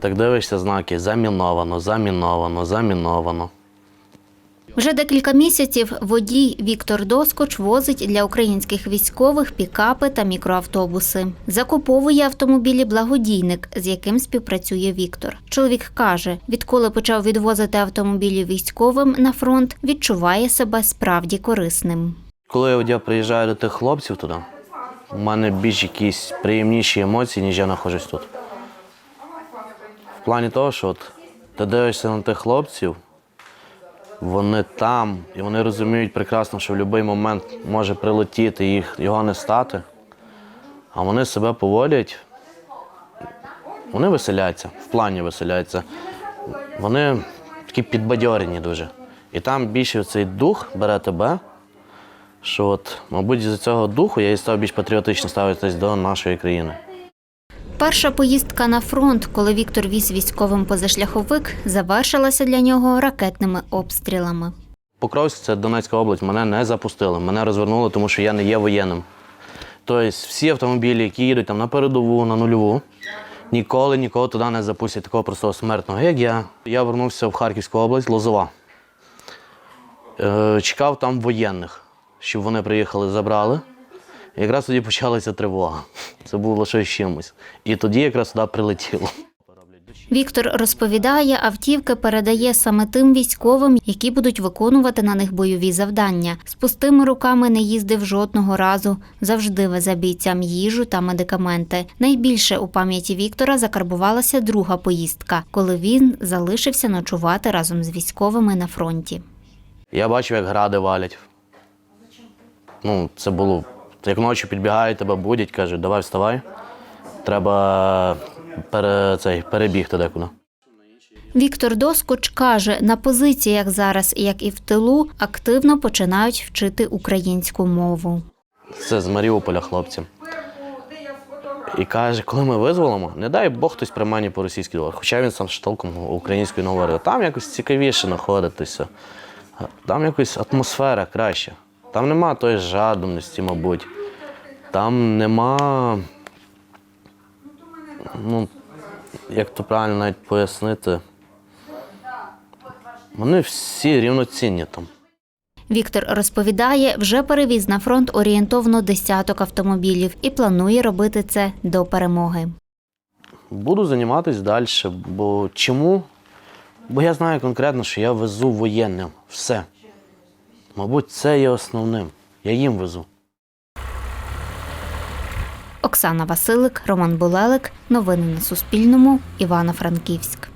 Так дивишся знаки заміновано, заміновано, заміновано. Вже декілька місяців водій Віктор Доскоч возить для українських військових пікапи та мікроавтобуси. Закуповує автомобілі благодійник, з яким співпрацює Віктор. Чоловік каже, відколи почав відвозити автомобілі військовим на фронт, відчуває себе справді корисним. Коли я приїжджаю до тих хлопців туди, у мене більш якісь приємніші емоції, ніж я знаходжусь тут. В плані того, що от ти дивишся на тих хлопців, вони там, і вони розуміють прекрасно, що в будь-який момент може прилетіти їх, його не стати. А вони себе поводять, вони веселяться, в плані веселяться. Вони такі підбадьорені дуже. І там більше цей дух бере тебе, що от, мабуть, з цього духу я і став більш патріотично ставитись до нашої країни. Перша поїздка на фронт, коли Віктор віз військовим позашляховик, завершилася для нього ракетними обстрілами. Покровськ, це Донецька область, мене не запустили, мене розвернули, тому що я не є воєнним. Тобто всі автомобілі, які їдуть там на передову, на нульову, ніколи нікого туди не запустять такого простого смертного, як я. Я вернувся в Харківську область, Лозова. Е, чекав там воєнних, щоб вони приїхали, забрали. Якраз тоді почалася тривога. Це було щось чимось. І тоді якраз туди прилетіло. Віктор розповідає, автівки передає саме тим військовим, які будуть виконувати на них бойові завдання. З пустими руками не їздив жодного разу. Завжди везе бійцям їжу та медикаменти. Найбільше у пам'яті Віктора закарбувалася друга поїздка, коли він залишився ночувати разом з військовими на фронті. Я бачив, як гради валять. Ну, це було. Як ночі підбігають, тебе будять, кажуть, давай вставай. Треба пере, цей, перебігти декуди. Віктор Доскоч каже, на позиціях зараз, як і в тилу, активно починають вчити українську мову. Це з Маріуполя хлопці. І каже, коли ми визволимо, не дай Бог хтось при мені по-російськи говорить. Хоча він сам ж толком українською не говорив. Там якось цікавіше знаходитися. Там якось атмосфера краща. Там нема тої жадібності, мабуть. Там нема. Ну, як то правильно навіть пояснити. Вони всі рівноцінні там. Віктор розповідає, вже перевіз на фронт орієнтовно десяток автомобілів і планує робити це до перемоги. Буду займатися далі. Бо чому? Бо я знаю конкретно, що я везу воєнним. Все. Мабуть, це є основним. Я їм везу. Оксана Василик, Роман Булелик. Новини на Суспільному. Івано-Франківськ.